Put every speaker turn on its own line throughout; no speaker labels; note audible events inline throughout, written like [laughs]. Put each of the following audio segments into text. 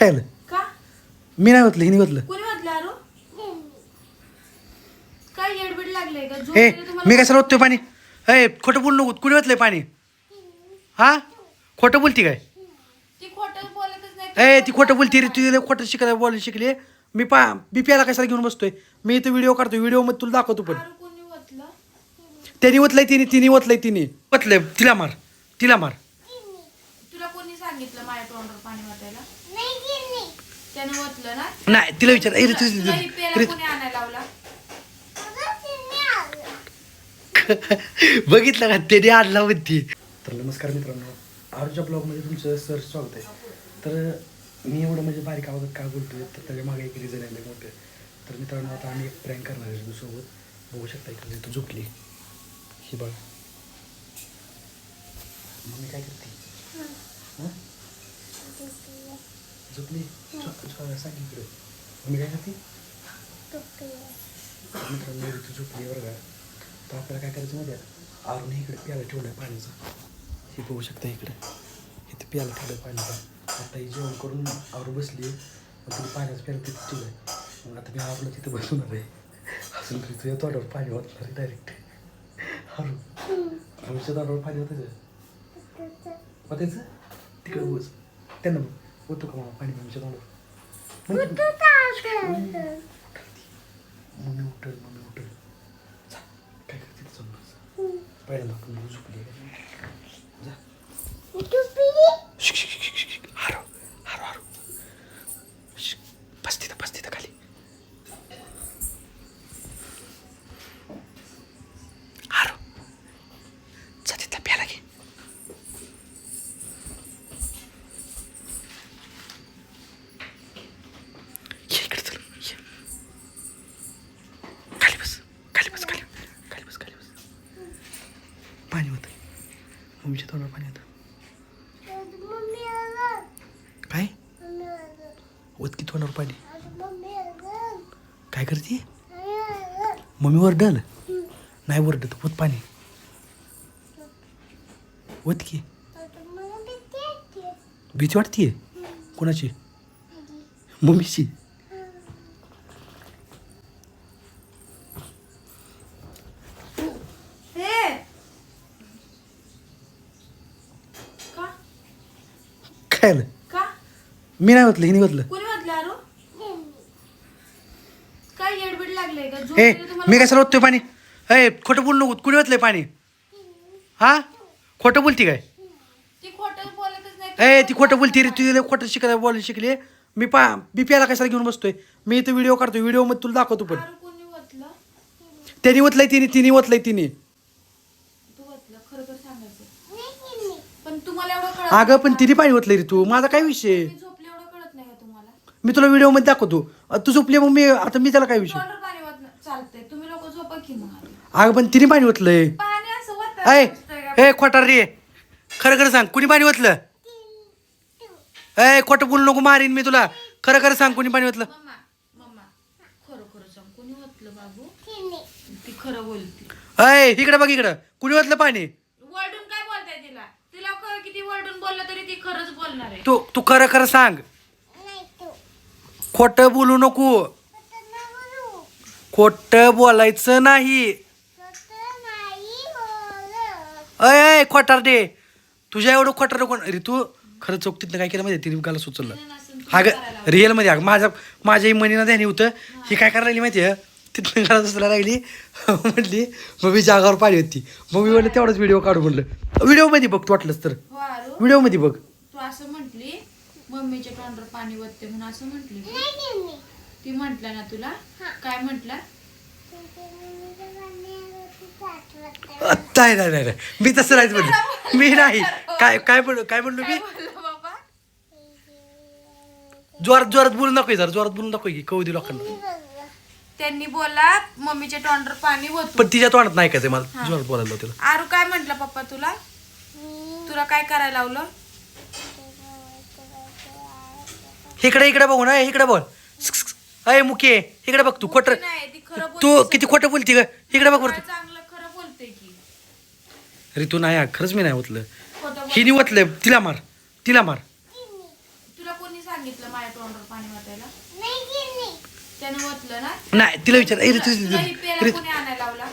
खायला.
का?
मी नाही होतलं हिने होतलं
कोणी म्हटलं अरू? काय येडबीड लागले का झोप
हे
येते तुम्हाला?
मी कशाला ओततोय पाणी? हे खोटं बोलू नको कुणी ओतलंय पाणी? हा? खोटं बोलती काय?
ती खोटं बोलतच नाही.
ए ती खोटं बोलती रे तुझे खोटं शिकायला बोलायला शिकली. मी पा बी प्यायला कशाला घेऊन बसतोय? मी इथं व्हिडिओ काढतो व्हिडिओमध्ये तुला दाखवतो पण.
कोणी म्हटलं
त्यांनी ओतलंय तिने तिने ओतलंय तिने. ओतलंय तिला मार तिला मार
तुला कोणी सांगितलं माझ्या तोंडावर पाणी वाटायला त्यानं ओतलं ना?
नाही तिला विचार. ए, रे,
तुला-
तुझी-
तुला ही प्यायला
रे,
कोणी आणायला लावला?
बघितलं का? त्याने आणला होती तर नमस्कार मित्रांनो. आरूच्या ब्लॉगमध्ये तुमचं सर स्वागत आहे. तर मी एवढं म्हणजे बारीक आवाजात काय बोलतोय? तर त्याच्यामागे एक रिझन आले मोठे तर मित्रांनो आता आम्ही एक प्रँक करणार आहे सोबत बघू शकता इकडे तू झोपली. ही बघ. मम्मी काय करते? हं? झोपली? झोप- झोप- सांग इकडे. मम्मी काय करते? मित्रांनो ऋतू झोपली बरं का? तर आपल्याला काय करायचं माहिती आहे आरून इकडे प्याला ठेवलं आहे पाण्याचा. हे बघू शकता इकडे. इथे प्याला ठेवलं आहे पाण्याचा. आता ही जेवण करून आवर बसली मग तिथे पाण्याचं प्याला तिथे ठेवलं आहे मग आता मी आवरलं तिथे बसवणार आहे. अजून तरी तुझ्या तोंडावर पाणी वाटणार आहे डायरेक्ट आरू आमच्या तोंडावर पाणी होतं होतायचं तिकडे बस. त्यांना बघ होतो का मला पाणी आमच्या तोंडावर मम्मी उठल मम्मी उठल जा मम्मीच्या तोंडावर पाणी येतं. काय? होत तोंडावर पाणी. काय करते? मम्मी वरडल? नाही वरडत होत पाणी. होत भीती वाटतीये? कोणाची? मम्मीची
हे का
खायला.
का?
मी नाही होतलं हिने होतलं
कोणी म्हटलं अरू काय येडबीड लागले का? झोप
हे
येते तुम्हाला?
मी कशाला ओततोय पाणी? हे खोटं बोलू नको. कुणी ओतलंय पाणी? हा? खोटं बोलती काय?
ती खोटं बोलतच नाही.
ए ती खोटं बोलती रे तुझे खोटं शिकायला बोलायला शिकली. मी पा बी प्यायला कशाला घेऊन बसतोय? मी इथं व्हिडिओ काढतो व्हिडिओमध्ये तुला दाखवतो पण.
अरू कोणी म्हटलं
त्यांनी ओतलंय तिने तिने ओतलंय तिने
तू म्हटलं खरं खरं सांगायचं पण तुम्हाला एवढं कळत
अगं पण तिने पाणी ओतलंय रे तू. माझा काय विषय?
मी झोपले एवढं कळत नाही का तुम्हाला.
मी तुला व्हिडिओमध्ये दाखवतो. अ, तू झोपली मग मी आता मी त्याला काय विषय?
तोंडावर पाणी वाटणं चालतंय. तुम्ही लोक झोपा की मग आधी.
अगं पण तिने पाणी ओतलंय.
पाणी असं वाटत
ए खोटार रे. खरं खरं सांग कुणी पाणी ओतलं? ए खोटं बोलू नको मारीन मी तुला. खरं खरं सांग कुणी पाणी ओतलं?
Mumma mumma. खरं खरं सांग कोणी म्हटलं बाबू? ती खरं बोलते.
अय इकडे बघ इकडं. कुणी ओतलं पाणी
वरडून काय बोलताय तिला तिला क- किती वरडून बोललं तरी ती खरंच बोलणार आहे.
तू तू खरं खरं सांग. खोटं बोलू नको. खोटं बोलायचं नाही. अय खोटार दे तुझ्या एवढं खोटार कोण अरे तू खरं चौकतीतनं काय केलं माहिती? तिने गाला सुचवलं. अगं रिअलमध्ये अगं माझ्या माझ्याही मनीनं ध्यानी होतं. ही काय करायला माहिती आहे? तिथनं घरात सुचला लागली. [laughs] म्हटली मग मी जागावर पाहिली होती. मग मी म्हणलं तेवढाच व्हिडिओ काढू म्हणलं. व्हिडिओमध्ये बघ तू वाटलंस तर.
हो आरू
व्हिडिओमध्ये बघ.
तू असं म्हंटली मम्मीच्या तोंडावर पाणी वतते म्हणून असं म्हंटली. ती म्हंटलं ना तुला? काय म्हंटलं?
अ, नाही नाही नाही नाही. मी तसं नाहीच म्हणलं मी नाही. काय काय म्हणलो काय म्हणलो मी?
बोललं बाबा?
जोरात जोरात बोलून दाखव जरा. जोरात बोलून दाखव की. कऊ दे लोकांना.
त्यांनी बोला मम्मीच्या तोंडावर पाणी होत
पण तिच्या तोंडात नाही का ते मला? जोरात बोलायला होतं
आरू काय म्हंटल पप्पा तुला? तुला काय करायला लावलं?
इकडे इकडे बघू ना इकडे बोल. अय मुके इकडे बघ तू खोटं
नाही ती खरं
तू
बोलते
किती खोटं बोलती का इकडे बघ बरं
काय चांगलं खरं बोलते की.
अरे तू नाही खरंच मी नाही होतलं
खोटं बोल-
हिने ओतलंय तिला मार तिला मार.
तुला कोणी सांगितलं माझ्या त्यानं ना
नाही तिला विचार. ए रे
तुला
तुझी
ही पेला कोणी आणायला लावला?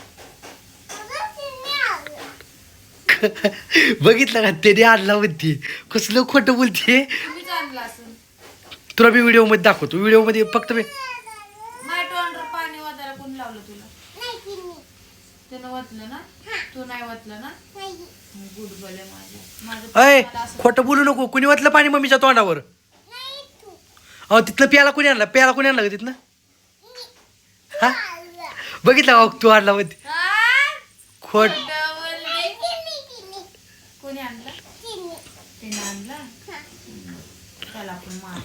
[laughs]
बघितलं का? त्याने आणला म्हणते. कसलं खोटं बोलते
तुम्हीच आणला असं
तुला मी व्हिडिओमध्ये दाखवतो. व्हिडिओमध्ये फक्त मी
माय तोंडर पाणी वाजायला कोण लावलं तुला? त्यानं वतलं ना? तू नाही वतलं ना? गुड बले माझे. माझं
अय
मला असं-
खोटं बोलू नको. कुणी वाटलं पाणी मम्मीच्या तोंडावर? अहो तिथलं प्याला कोणी आणला? प्याला कोणी आणला का तिथनं? हा? बघितलं का तू आणला
आ?
खोट.
खोटं बोलली. कोणी आणला? तिने आणला? त्याला आपण मार.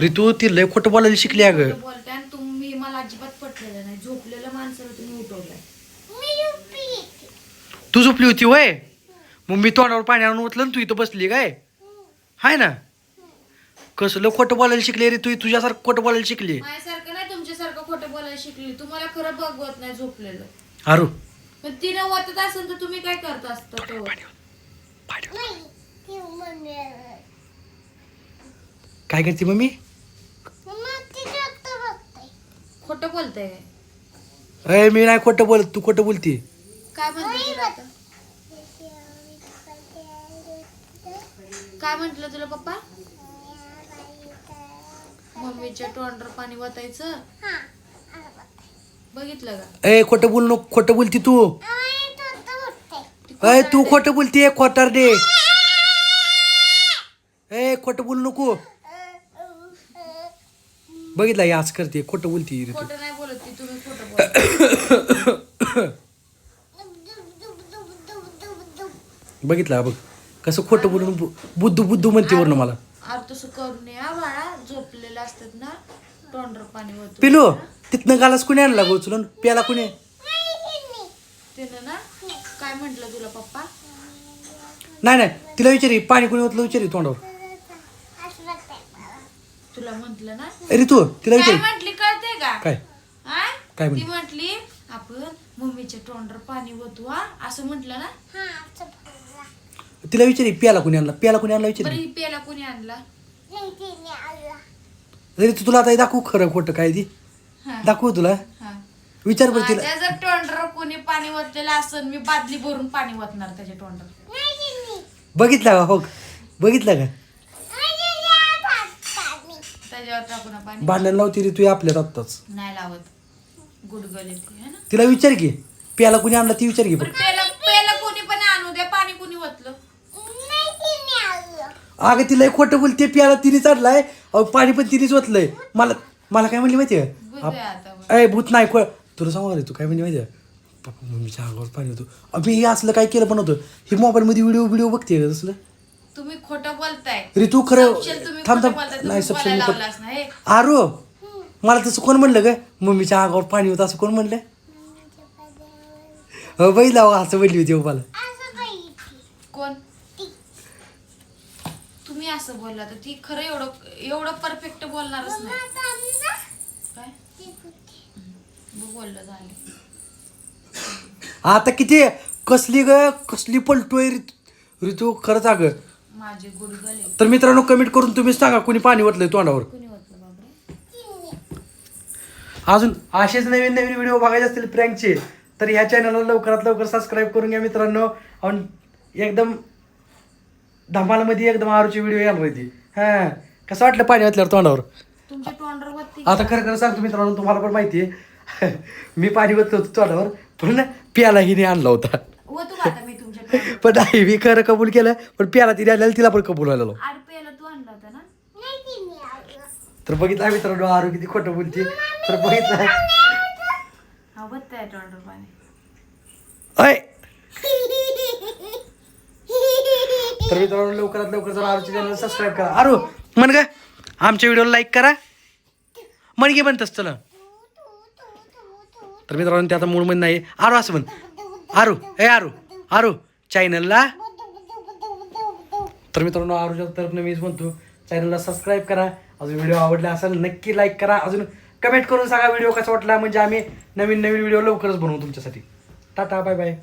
ऋतू ती लय खोटं बोलायला शिकली अगं.
खोटं बोलताय आणि तुम्ही मला अजिबात पटलेलं नाही. झोपलेलं माणसाला तुम्ही उठवलंय.
तू झोपली होती वय मग मी तोंडावर पाणी आणून उचलं आणि तू इथं बसली काय? हाय ना? कसलं खोटं बोलायला शिकली रे तू? तुझ्यासारखं खोटं बोलायला शिकली.
माझ्यासारखं नाही तुमच्यासारखं खोटं बोलायला शिकली. तुम्हाला खरं बघवत नाही झोपलेलं.
अरू
पण तिनं वाटत असेल तर तुम्ही काय करत असता तो
काय करते मम्मी?
खोटं बोलताय काय?
अय मी नाही खोटं बोलत तू खोटं बोलती.
काय म्हणते तुला आता? काय म्हंटल तुला पप्पा? मम्मीच्या तोंडर पाणी वतायचं? बघितलं का?
ए खोटं बोल नको खोटं बोलती तू. अय तू
खोटारडे.
खोटं बोलते खोटार दे ए खोटं बोलू नको. बघितलं हे आज करते खोटं बोलती रे तू.
खोटं नाही बोलत ती तुम्ही खोटं बोलत.
बघितलं बघ. कसं खोटं बोलून बु- बुद्धू बुद्धू म्हणते वरनं मला.
अरे तसं करू नये हा बाळा. झोपलेलं असतात ना तोंडर पाणी होत
पिलो तिथनं गालास कुणी आणला गो उचलून? प्याला कुणी?
त्यानं ना काय म्हंटल तुला पप्पा?
नाही नाही. तिला विचारी पाणी कुणी ओतलं विचारी तोंडावर.
तुला म्हंटल ना?
अरे तू तिला
काय
विचारी
म्हंटली कळते का?
काय?
हा?
काय
ती
म्हटली?
आपण मम्मीच्या तोंडर पाणी ओतू हा? असं म्हंटल ना?
तिला विचारी प्याला कुणी आणला? प्याला कुणी आणला
बरं
विचारी
ही? पेला कोणी आणला?
अरे तू तुला आता हे दाखवू खरं खोटं काय ती? दाखवू तुला.
हा.
विचार बरं तिला.
माझ्या जर कोणी पाणी ओतलेलं असेल मी बादली भरून पाणी ओतणार त्याच्या तोंडर.
बघितलं का? हो बघितलं का?
त्याच्यावर टाकून पाणी.
भांडण लावती रे तू आपल्यात आत्ताच
नाही लावत. गुडगल येते है ना?
तिला विचार की. प्याला कुणी आणला ती विचार की
बरं पेला पेला कोणी पण आणू द्या पाणी कोणी ओतलं.
अगं तिला एक खोटं बोलते प्याला तिने चढलाय अहो पाणी पण तिनेच ओतलंय. मला मला काय म्हणली माहितीये. अय भूत नाही खो तुला सांगू रे तू काय म्हणली माहितीये पप्पा मम्मीच्या अंगावर पाणी होतं. अभि हे असलं काय केलं पण होतं हे मोबाईलमध्ये व्हिडिओ व्हिडिओ बघते का तसलं?
तुम्ही खोटं बोलताय.
रे तू खरं थांब थांब. नाही
हे.
आरो मला तसं कोण म्हणलं ग? मम्मीच्या अंगावर पाणी होतं असं कोण म्हणलं? हो बाई लावा असं म्हणली होती मला.
कोण? तुम्ही असं बोलला तर ती खरं एवढं एवढं परफेक्ट बोलणारच नाही. बोललं झालं
आता किती कसली ग? कसली पलटोय ऋतू ऋतू खरंच अगं
माझे गुडगले
तर मित्रांनो कमेंट करून तुम्ही सांगा कुणी पाणी ओतलंय तोंडावर.
कोणी होतलं बाबरे
अजून असेच नवीन नवीन व्हिडिओ बघायचे असतील प्रँकचे तर ह्या चॅनलला लवकरात लवकर सबस्क्राईब करून घ्या मित्रांनो. आणि एकदम धमालमध्ये एकदम आरूची व्हिडिओ यायला होती हां कसं वाटलं पाणी ओतल्यावर तोंडावर?
तुमच्या
आता खरं खरं सांगतो मित्रांनो तुम्हाला पण माहिती आहे. [laughs] मी पाणी ओतलं होतं तोंडावर पण प्याला हिने आणला होता.
होतो का आता मी तुमच्या तोंडावर? [laughs]
पण नाही मी खरं कबूल केलं पण प्याला तिने आणलेला तिला पण कबूल
तू आणला होता ना?
तर बघितलं मित्रांनो आरू किती खोटं बोलते. तर बघितलं.
हा पाणी.
अय [laughs] तर मित्रांनो लवकरात लवकर जरा आरूच्या चॅनल सबस्क्राईब करा. आरू म्हण का आमच्या व्हिडिओला लाईक करा. म्हण घे असतं चला. तर मित्रांनो ते आता मूळ नाही. आरू असं म्हण. आरू ए आरू आरू चॅनलला तर मित्रांनो आरूच्या तर्फनं मीच म्हणतो चॅनलला सबस्क्राईब करा. अजून व्हिडिओ आवडला असेल नक्की लाईक करा. अजून कमेंट करून सांगा व्हिडिओ कसा वाटला. म्हणजे आम्ही नवीन नवीन व्हिडिओ लवकरच बनवू तुमच्यासाठी. Tata bye bye